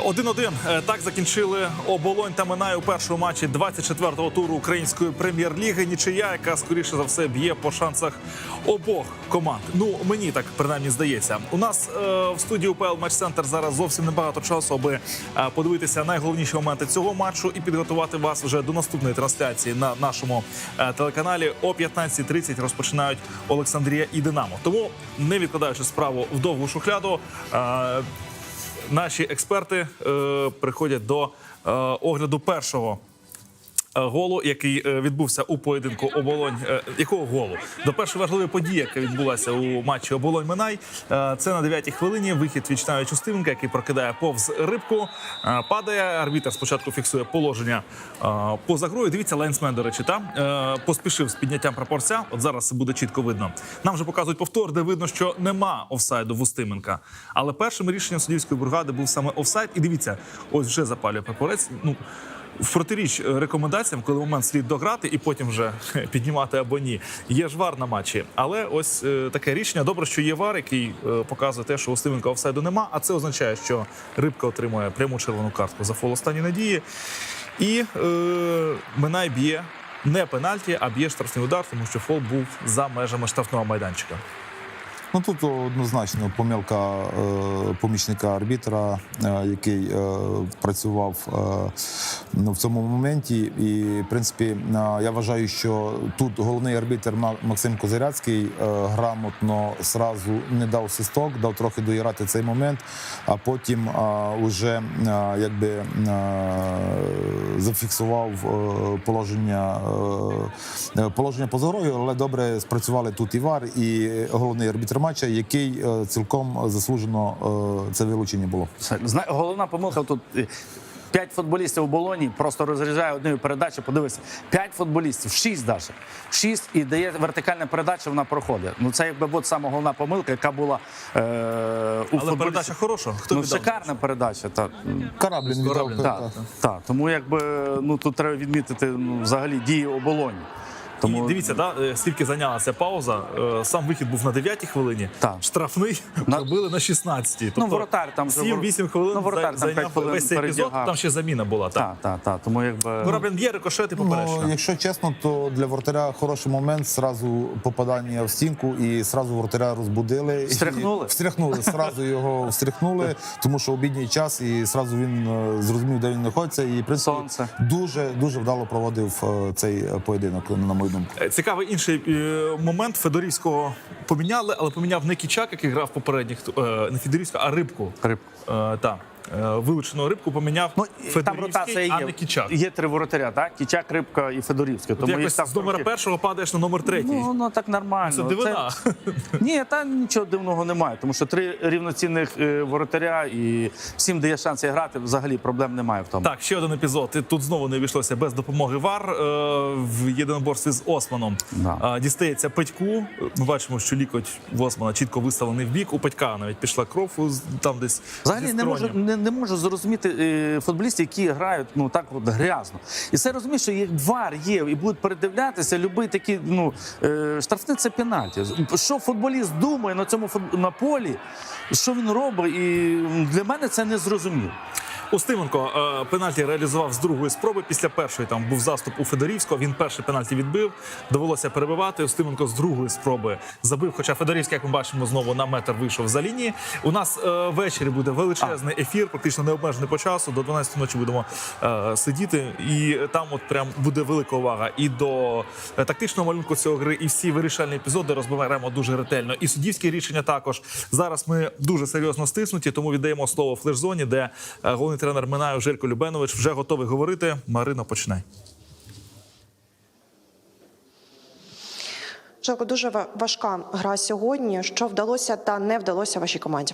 1-1. Е, Так закінчили оболонь та Минай у першому матчі 24-го туру української прем'єр-ліги. Нічия, яка скоріше за все б'є по шансах обох команд. Ну мені так принаймні здається. У нас е, в студії УПЛ Матч Центр зараз зовсім небагато часу, аби е, подивитися найголовніші моменти цього матчу і підготувати вас вже до наступної трансляції на нашому е, телеканалі. О 15.30 розпочинають Олександрія і Динамо. Тому не відкладаючи справу в довгу шухляду. е, наші експерти е, приходять до е, огляду першого. Е, Голу, який е, відбувся у поєдинку оболонь, е, якого голу до першої важливої події, яка відбулася у матчі оболонь Минай. Це на 9-й хвилині. Вихід Вічнаю Чустименка, який прокидає повз рибку, падає. Арбітер спочатку фіксує положення поза грою. Дивіться, лайнсмен, до речі, там е, поспішив з підняттям прапорця. От зараз буде чітко видно. Нам вже показують повтор, де видно, що нема офсайду в Устименка. Але першим рішенням суддівської бригади був саме офсайд. І дивіться, ось вже запалює прапорець. Ну протиріч е, рекомендаціям, коли момент слід дограти і потім вже піднімати або ні. Є ж вар на матчі. Але ось е, таке рішення. Добре, що є вар, який е, показує те, що у Стивенка офсайду нема. А це означає, що рибка отримує пряму червону картку за фол останні надії. І е, Минай б'є не пенальті, а б'є штрафний удар, тому що фол був за межами штрафного майданчика. Ну тут однозначно помилка е, помічника арбітра, е, який е, працював ну, в цьому моменті. І в принципі, я вважаю, що тут головний арбітр Максим Козиряцький грамотно сразу не дав свисток, дав трохи доіграти цей момент, а потім уже якби зафіксував положення, положення поза грою, але добре спрацювали тут і ВАР, і головний арбітр матча, який е, цілком заслужено е, це вилучення було. Головна помилка тут. е, П'ять футболістів у болоні просто розрізає однією передачею. Подивися, п'ять футболістів, шість навіть. Шість і дає вертикальна передача, вона проходить. Ну це якби от сама головна помилка, яка була е, у Але футболістів. передача хороша. Хто ну, віддав? шикарна передача. Так, Кораблін віддав. Кораблін, так, так. так. Тому якби ну тут треба відмітити ну, взагалі дії оболоні. Тому І дивіться, да, е, скільки зайнялася пауза. Е, Сам вихід був на 9-й хвилині. Так. Штрафний На- робили на 16-й. Тобто Ну, воротар там вже 7-8 хвилин Ну, воротар там зайняв п'ять хвилин весь цей епізод. Там ще заміна була. Так. так, так, так. Тому якби Кораблін б'є рикошет і поперечна. Ну, якщо чесно, то для вратаря хороший момент. Сразу попадання в стінку, і сразу вратаря розбудили. Встряхнули? І, встряхнули. Сразу його встряхнули, тому що обідній час, і сразу він е, зрозумів, де він знаходиться. І в принципі, Сонце. дуже дуже вдало проводив цей поєдинок, на мою думку. Е, Цікавий інший е, момент. Федорівського поміняли, але поміняв не Кічак, який грав попередніх, е, не Федорівського, а рибку. Рибку. Е, так. Е, Вилучену рибку поміняв Ну, там ротація є. а не Кічак. Є три воротаря, так? Кічак, Рибка і Федорівський. Тому якось там з номера трохи- першого падаєш на номер третій. Ну, ну так нормально. Це дивина. Ні, та нічого дивного немає, тому що три рівноцінних е, воротаря і всім дає шанс грати. Взагалі проблем немає в тому. Так, ще один епізод. І Тут знову не обійшлося без допомоги ВАР е, в єдиноборстві з Османом. Да. Е, Дістається Петьку. Ми бачимо, що лікоть в Османа чітко виставлений в бік. У Петька навіть пішла кров там десь. Взагалі не можу, скронів. Не, не можу зрозуміти е, футболістів, які грають ну так от грязно. І це розумієш, що як вар є і будуть передивлятися, любий такий ну е, штрафний це пенальті. Що футболіст думає на цьому на полі, що він робить, і для мене це не зрозуміло. Устименко е, пенальті реалізував з другої спроби. Після першої там був заступ у Федорівського. Він перший пенальті відбив. Довелося перебивати. Устименко з другої спроби забив. Хоча Федорівський, як ми бачимо, знову на метр вийшов за лінії. У нас е, ввечері буде величезний ефір, практично необмежений по часу. До 12 ночі будемо е, сидіти. І там от прям буде велика увага і до тактичного малюнку цього гри, і всі вирішальні епізоди розберемо дуже ретельно. І суддівські рішення також. Зараз ми дуже серйозно стиснуті, тому віддаємо слово флеш-зоні, де е, головний тренер Минаю Жирко Любенович вже готовий говорити. Марина, починай. Жалко, дуже ва- важка гра сьогодні. Що вдалося та не вдалося вашій команді?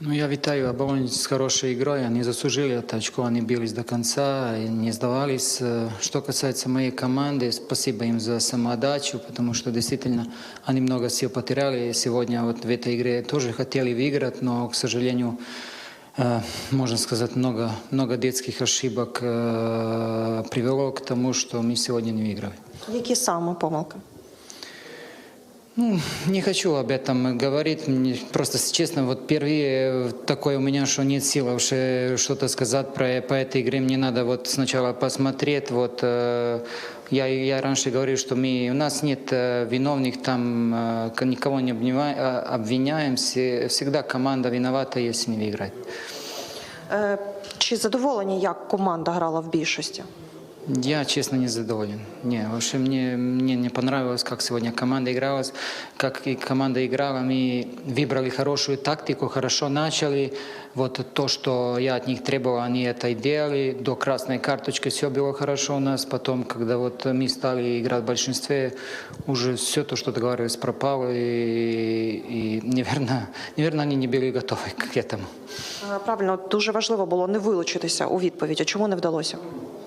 Ну, я витаю Оболонь с хорошей игрой. Они заслужили это очко, они бились до конца и не сдавались. Э, Что касается моей команды, спасибо им за самоотдачу, потому что действительно они много сил потеряли. Сегодня вот в этой игре тоже хотели выиграть, но, к сожалению, э, можно сказать, много, много детских ошибок э, привело к тому, что мы сегодня не выиграли. Які саме помилки? Ну, не хочу об этом говорить. Мне просто, если честно, вот впервые такое у меня, что нет сил вообще что-то сказать про, по этой игре. Мне надо вот сначала посмотреть. Вот э, я, я раньше говорил, что мы, у нас нет э, виновных, там э, никого не обвиняем, обвиняем. Все- Всегда команда виновата, если не выиграет. Е, Чи задоволені, як команда грала в більшості? Я, честно, не задоволен. Не, вообще мне, мне не понравилось, как сегодня команда игралась, как и команда играла. Мы выбрали хорошую тактику, хорошо начали. Вот то, что я от них требовал, они это и делали. До красной карточки все было хорошо у нас. Потом, когда вот мы стали играть в большинстве, уже все то, что договаривались, пропало. И, и наверное, наверное, они не были готовы к этому. Е, Правильно, дуже важливо було не вилучитися у відповідь. А чому не вдалося?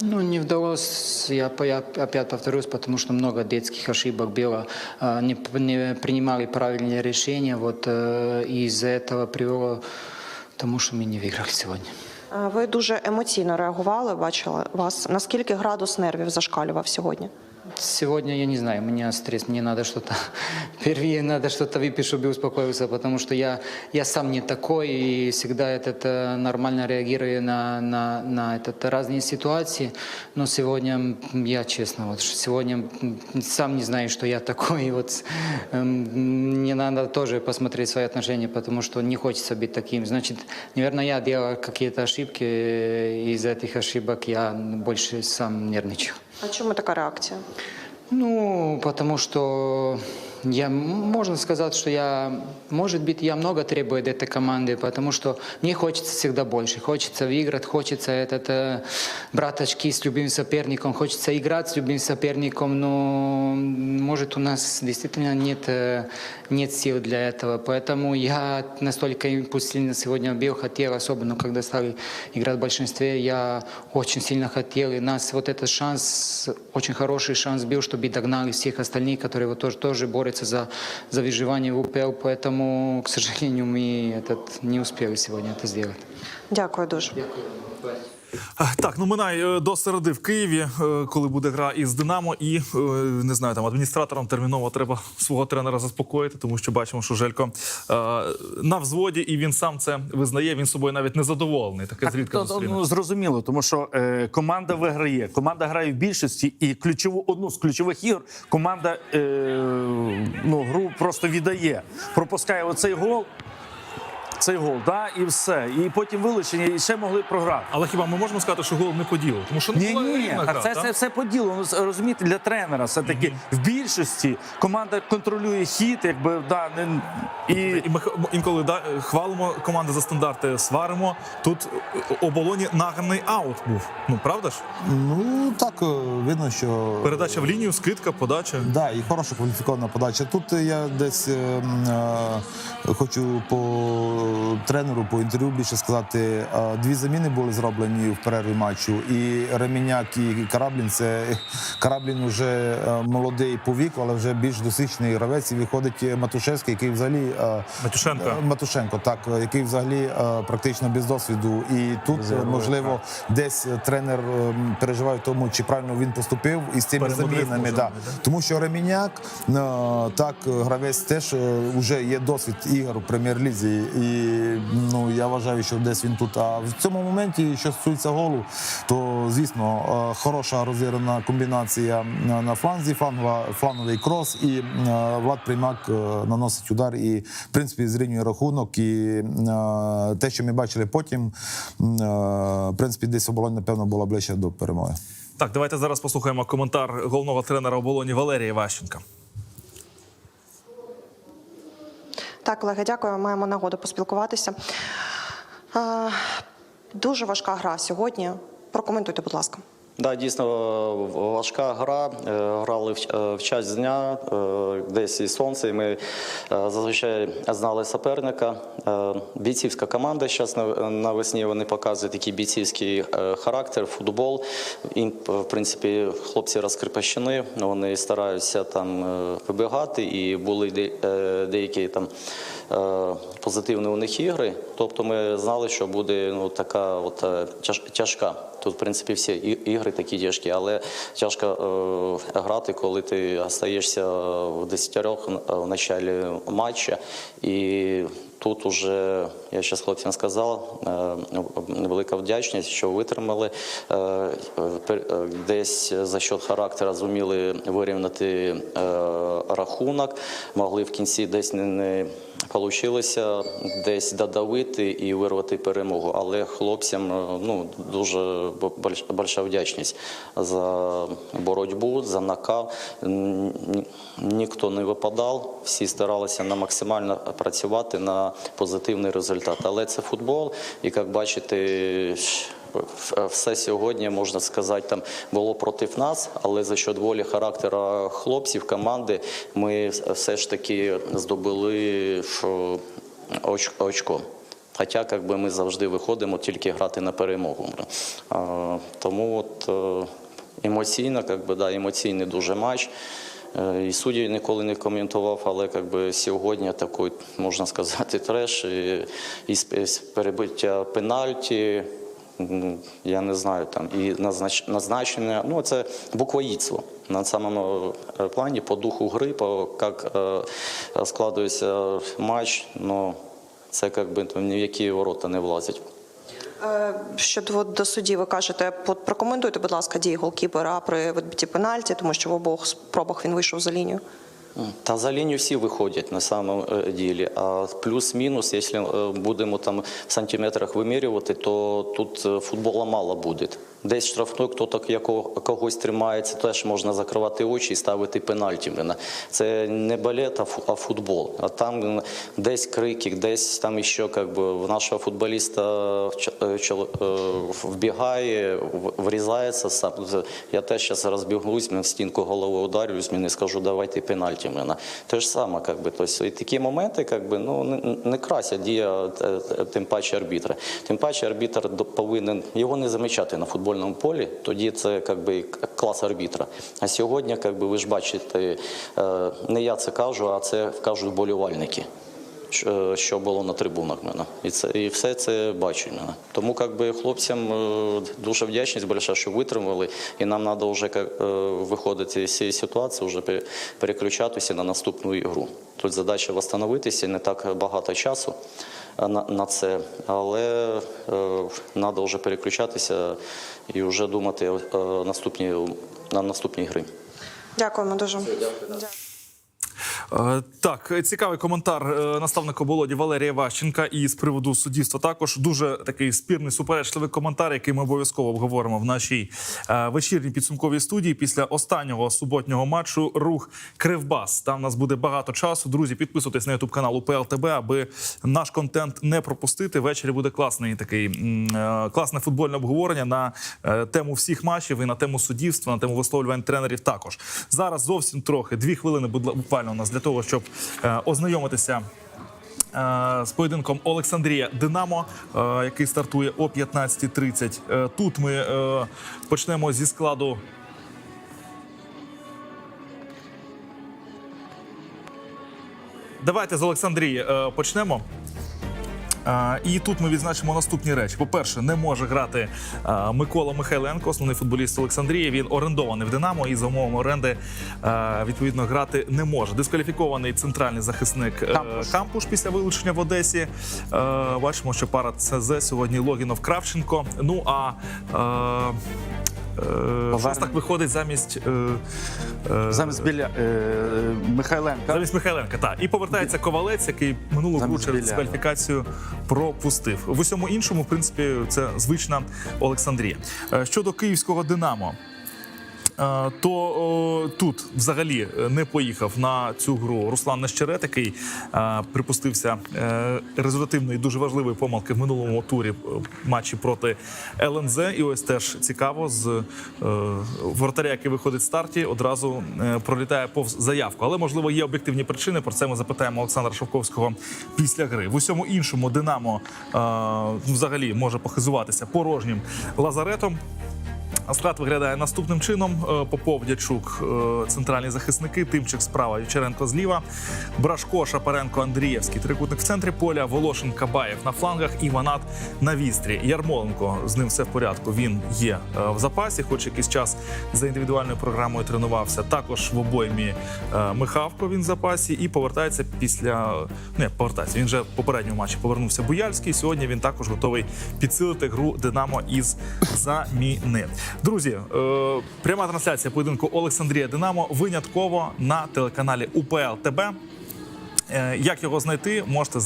Ну, не вдалось, я, по- я опять повторюсь, потому что много детских ошибок было, а, не, п- не принимали правильные решения, вот, э, и из-за этого привело к тому, что мы не выиграли сегодня. Е, Ви дуже емоційно реагували, бачила вас. Наскільки градус нервів зашкалював сьогодні? Сегодня, я не знаю, у меня стресс, мне надо что-то, впервые надо что-то выпить, чтобы успокоиться, потому что я, я сам не такой и всегда этот, э, нормально реагирую на, на, на этот, разные ситуации, но сегодня, м, я честно, вот ш- сегодня м, сам не знаю, что я такой, и вот эм, мне надо тоже посмотреть свои отношения, потому что не хочется быть таким, значит, наверное, я делал какие-то ошибки, и из этих ошибок я больше сам нервничаю. А чому така реакція? Ну, потому что я, можно сказать, что я, может быть, я много требую от этой команды, потому что мне хочется всегда больше. Хочется выиграть, хочется этот, э, брать очки с любым соперником, хочется играть с любым соперником, но, может, у нас действительно нет, э, нет сил для этого. Поэтому я настолько импульсивно сегодня бил, хотел, особенно когда стали играть в большинстве, я очень сильно хотел, и нас вот этот шанс, очень хороший шанс был, чтобы догнали всех остальных, которые вот тоже, тоже борются за, за выживание в УПЛ, поэтому, к сожалению, мы этот, не успели сегодня это сделать. Дякую дуже. Е, Так, ну минай е, до середи в Києві, е, коли буде гра із Динамо, і е, не знаю, там адміністраторам терміново треба свого тренера заспокоїти, тому що бачимо, що Желько е, на взводі, і він сам це визнає. Він собою навіть не задоволений. Таке зрідка то- то, ну, зрозуміло, тому що е, команда виграє. Команда грає в більшості, і ключову одну з ключових ігор команда е, ну, гру просто віддає. Пропускає оцей гол. Цей гол, да, і все. І потім вилучення, і ще могли програти. Але хіба ми можемо сказати, що гол не по ділу? Тому що не Ні, була ні, а гра, це, це все по ділу. Ну, розумієте, для тренера все таки в більшості команда контролює хід, якби да не і І ми х- інколи да, хвалимо команди за стандарти, сваримо. Тут е, оболоні наганий аут був. Ну правда ж? Ну так е, видно, що Передача в лінію, скидка, подача. Да, і хороша кваліфікована подача. Тут я десь е, е, хочу по тренеру, по інтерв'ю більше сказати. е, Дві заміни були зроблені в перерві матчу. І Реміняк, і Караблін. Це Караблін вже е, молодий по віку, але вже більш досвідчений гравець. І виходить Матушевський, який взагалі е, Матюшенко. е, Матушенко, так, е, який взагалі е, практично без досвіду. І тут е, можливо десь е, тренер е, переживає в тому, чи правильно він поступив із цими Перемудрив, замінами. Да. да? Тому що Реміняк, е, так, гравець теж вже є досвід ігор у прем'єр-лізі. І ну, я вважаю, що десь він тут. А в цьому моменті, що стосується голу, то звісно е, хороша розіграна комбінація на фланзі, флангова, фланговий крос, і е, Влад Приймак е, наносить удар і, в принципі, зрівнює рахунок. І те, що ми бачили потім, в принципі, десь оболонь, напевно, була ближче до перемоги. Так, давайте зараз послухаємо коментар головного тренера оболоні Валерія Ващенка. Так, колеги, дякую. Маємо нагоду поспілкуватися. Е, Дуже важка гра сьогодні. Прокоментуйте, будь ласка. Да, дійсно важка гра. Е, Грали в, е, час дня, е, десь і сонце. І ми зазвичай знали суперника. Бійцівська команда зараз навесні вони показують такий бійцівський характер, футбол. Їм, в принципі, хлопці розкріпощені, вони стараються там вибігати, і були деякі там позитивні у них ігри. Тобто ми знали, що буде ну, така от тяж- тяжка. Тут, в принципі, всі ігри такі тяжкі, але тяжко е, грати, коли ти остаєшся в десятерох в началі матча. І тут уже, я ще хлопцям сказав, е, велика вдячність, що витримали. Е, е, Десь за счет характера зуміли вирівняти е, рахунок, могли в кінці десь не, не Получилося десь додавити і вирвати перемогу, але хлопцям е, ну дуже больша вдячність за боротьбу, за накал. Ніхто не випадав, всі старалися на максимально працювати на позитивний результат. Але це футбол, і як бачите. В- Все сьогодні можна сказати, там було проти нас, але за счет волі характера хлопців, команди, ми все ж таки здобули очко. Хоча як би, ми завжди виходимо тільки грати на перемогу. А, тому от, е, емоційно, як би, да, емоційний дуже матч. Е, І судді ніколи не коментував, але як би, сьогодні такий, можна сказати, треш і, і з перебиття пенальті. Я не знаю, там і назнач, назначення. Ну, це буквоїдство на самому е, плані по духу гри, по як е, складується матч. Ну, це як би ні в які ворота не влазять. Е, Щодо до судді, ви кажете, прокоментуйте, будь ласка, дії голкіпера при відбитті пенальті, тому що в обох спробах він вийшов за лінію. Та за лінію всі виходять на самом е, ділі. А плюс-мінус, якщо е, будемо там в сантиметрах вимірювати, то тут е, футбола мало буде. Десь штрафной, хто якого когось тримається, теж можна закривати очі і ставити пенальті. Це не балет, а футбол. А там десь крики, десь там ще как би, в нашого футболіста е, чол- е, вбігає, врізається сам. Я теж зараз розбігусь, в стінку голови ударюсь, мені скажу, давайте пенальті мене. Те ж саме, как би, тобто, і такі моменти как би, ну, не, красять дія е, е, тим паче арбітра. Тим паче арбітр повинен його не замічати на футбольному полі, тоді це как би, клас арбітра. А сьогодні, как би, ви ж бачите, е, не я це кажу, а це кажуть болівальники що- що було на трибунах мене. І це і все це бачить мене. Тому як би хлопцям е, дуже вдячність більше, що витримали, і нам треба вже як, е, виходити з цієї ситуації, вже пере- переключатися на наступну ігру. Тут задача встановитися, не так багато часу е, на, на це, але треба вже переключатися і вже думати е, наступні, на наступні гри. Дякуємо дуже. Е, Так, цікавий коментар е, наставника Володі Валерія Ващенка і з приводу суддівства також дуже такий спірний суперечливий коментар, який ми обов'язково обговоримо в нашій е, вечірній підсумковій студії після останнього суботнього матчу. Рух Кривбас. Там у нас буде багато часу. Друзі, підписуйтесь на ютуб канал УПЛ ТБ, аби наш контент не пропустити. Ввечері буде класний такий е, класне футбольне обговорення на е, тему всіх матчів і на тему суддівства, на тему висловлювань тренерів. Також зараз зовсім трохи дві хвилини буквально у нас для того, щоб е, ознайомитися. е, З поєдинком Олександрія Динамо, е, який стартує о 15.30. Е, Тут ми почнемо зі складу. Давайте з Олександрії почнемо. А, і тут ми відзначимо наступні речі. По-перше, не може грати а, Микола Михайленко, основний футболіст Олександрії. Він орендований в Динамо і за умовами оренди а, відповідно грати не може. Дискваліфікований центральний захисник е, Кампуш. Кампуш після вилучення в Одесі. Е, бачимо, що пара ЦЗ сьогодні Логінов Кравченко. Ну а е, щось так виходить замість. Е, е, Замість біля е, Михайленка. Замість Михайленка, так. І повертається ковалець, який минулу гру через кваліфікацію дискваліфікацію пропустив. В усьому іншому, в принципі, це звична Олександрія. Е, Щодо київського Динамо. Е, То тут взагалі е, не поїхав на цю гру Руслан Нещерет, який е, припустився результативної дуже важливої помилки в минулому турі матчі проти ЛНЗ. І ось теж цікаво з воротаря, який виходить в старті, одразу пролітає повз заявку. Але можливо є об'єктивні причини. Про це ми запитаємо Олександра Шовковського після гри. В усьому іншому Динамо взагалі може похизуватися порожнім лазаретом. А Склад виглядає наступним чином: Е, Попов, Дячук, е, центральні захисники, Тимчик справа, Вівчаренко зліва, Брашко, Шапаренко, Андрієвський, трикутник в центрі поля, Волошин, Кабаєв на флангах і Ванат на вістрі. Ярмоленко з ним все в порядку. Він є е, в запасі, хоч якийсь час за індивідуальною програмою тренувався. Також в обоймі Михавко він в запасі і повертається після не повертається. Він вже в попередньому матчі повернувся Буяльський. Сьогодні він також готовий підсилити гру Динамо із заміни. Друзі, е, пряма трансляція поєдинку Олександрія Динамо винятково на телеканалі УПЛ ТБ. Е, Як його знайти, можете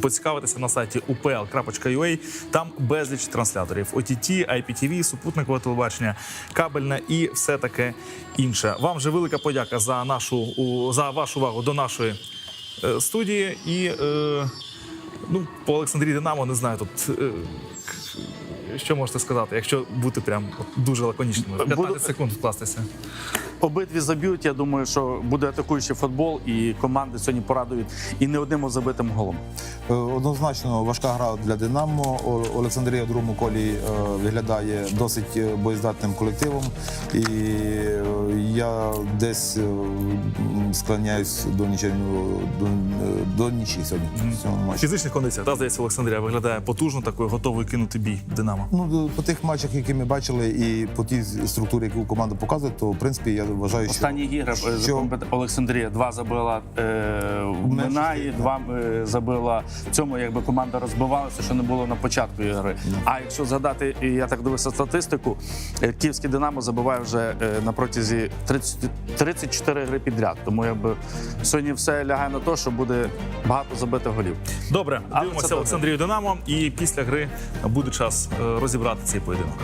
поцікавитися на сайті upl.ua. Там безліч трансляторів: OTT, IPTV, супутникове телебачення, кабельне і все таке інше. Вам же велика подяка за нашу за вашу увагу до нашої е, студії. І ну, по Олександрії Динамо не знаю тут. Що можете сказати, якщо бути прям дуже лаконічними? 15 секунд вкластися. Обидві заб'ють. Я думаю, що буде атакуючий футбол, і команди сьогодні порадують і не одним забитим голом. Е, Однозначно важка гра для Динамо. Олександрія в другому колі е, виглядає досить е, боєздатним колективом. І я десь склоняюсь до нічого до, до нічі сьогодні в. Фізичних кондиціях, та здається, Олександрія виглядає потужно, такою готовою кинути бій Динамо. Ну по тих матчах, які ми бачили, і по тій структурі, яку команда показує, то в принципі я вважаю, що Останні ігри е, що- Олександрія два забила е, в Минаї, два е, забила в цьому, якби команда розбивалася, що не було на початку ігри. А якщо згадати, я так дивився статистику, е, київський Динамо забиває вже е, на протязі 30, 34 гри підряд. Тому якби сьогодні все лягає на те, що буде багато забитих голів. Добре, дивимося. Олександрію Динамо, і після гри буде час е, розібрати цей поєдинок.